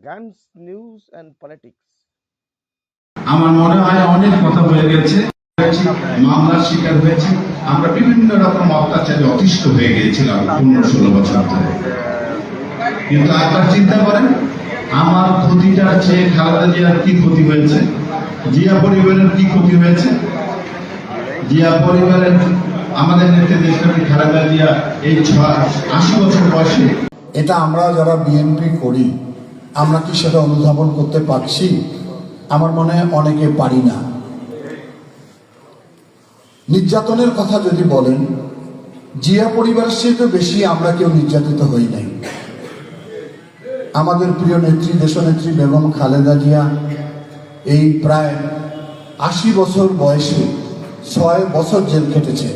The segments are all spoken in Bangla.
guns, news, and politics. আমার মনে হয় অনেক কথা হয়ে গেছে। মামলার শিকার হয়েছে। আমরা বিভিন্ন রকম অত্যাচারে অতিষ্ঠ হয়ে গিয়েছিলাম পনেরো ষোলো বছর ধরে। কিন্তু একবার চিন্তা করেন আমার ক্ষতিটা চেয়ে খালেদা জিয়ার কি ক্ষতি হয়েছে? জিয়া পরিবারের কি ক্ষতি হয়েছে? জিয়া পরিবারের আমাদের নেত্রী দেশনেত্রী খালেদা জিয়া এই ছয় আশি বছর বয়সে এটা আমরা যারা বিএনপি করি আমরা কি সেটা অনুধাবন করতে পারছি? আমার মনে হয় অনেকে পারি না। নির্যাতনের কথা যদি বলেন, জিয়া পরিবারের চেয়ে বেশি আমরা কেউ নির্যাতিত হই নাই। আমাদের প্রিয় নেত্রী, দেশনেত্রী বেগম খালেদা জিয়া এই প্রায় আশি বছর বয়সে ছয় বছর জেল কেটেছে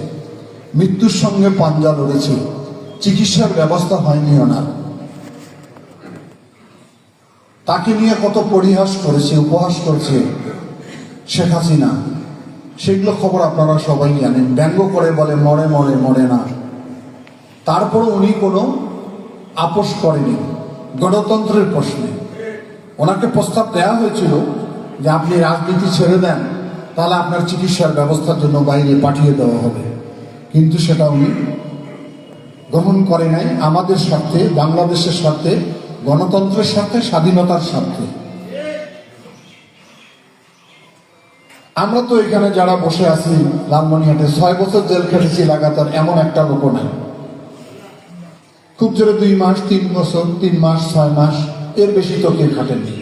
মৃত্যুর সঙ্গে পাঞ্জা লড়েছে। চিকিৎসার ব্যবস্থা হয়নি ওনার। তাকে নিয়ে কত পরিহাস করেছে, উপহাস করেছে শেখ হাসিনা। সেগুলো খবর আপনারা সবাই জানেন। ব্যঙ্গ করে বলে, মরে মরে মরে না। তারপরও উনি কোনো আপোষ করেনি, গণতন্ত্রের প্রশ্নে। ওনাকে প্রস্তাব দেওয়া হয়েছিল যে আপনি রাজনীতি ছেড়ে দেন, তাহলে আপনার চিকিৎসার ব্যবস্থার জন্য বাইরে পাঠিয়ে দেওয়া হবে। কিন্তু সেটা উনি গ্রহণ করে নাই। আমাদের স্বার্থে, বাংলাদেশের স্বার্থে গণতন্ত্রের স্বার্থে স্বাধীনতার স্বার্থে আমরা তো এখানে যারা বসে আছি লালমনিহাটে ছয় বছর জেল খেটেছি লাগাতার, এমন একটা লোক নাই। খুব জোরে দুই মাস, তিন বছর, তিন মাস, ছয় মাস, এর বেশি তো কেউ খাটেননি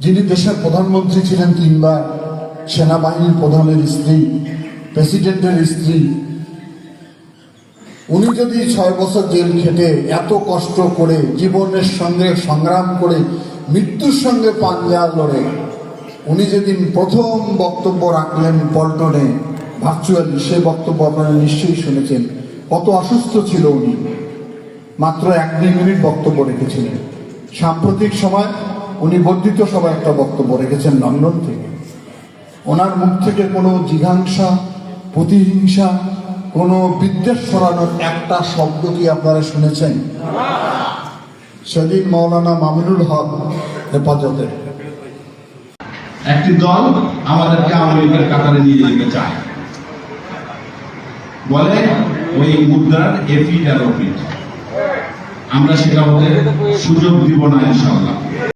যিনি দেশের প্রধানমন্ত্রী ছিলেন তিনবার সেনাবাহিনীর প্রধানের স্ত্রী, প্রেসিডেন্টের স্ত্রী উনি যদি ছয় বছর জেল খেটে এত কষ্ট করে জীবনের সঙ্গে সংগ্রাম করে মৃত্যুর সঙ্গে পাঞ্জা লড়ে, উনি যেদিন প্রথম বক্তব্য রাখলেন পল্টনে, ভার্চুয়ালি সে বক্তব্য আপনারা নিশ্চয়ই শুনেছেন, কত অসুস্থ ছিল উনি। মাত্র এক দুই মিনিট বক্তব্য রেখেছিলেন। সাম্প্রতিক সময় উনি বর্ধিত সভায় একটা বক্তব্য রেখেছেন লন্ডন থেকে। ওনার মুখ থেকে কোনো জিঘাংসা, প্রতিহিংসা কোনো বিদ্বেষ ছড়ানোর একটা শব্দ কি আপনারা শুনেছেন? সেদিন মৌলানা মামুনুল হক হেফাজতের একটি দল আমাদেরকে লীগের কাতারে নিয়ে যেতে চায়। বলে ওই মুদ্রার এফিট আর আমরা সেটা ওদের সুযোগ দিব না ইনশাল্লাহ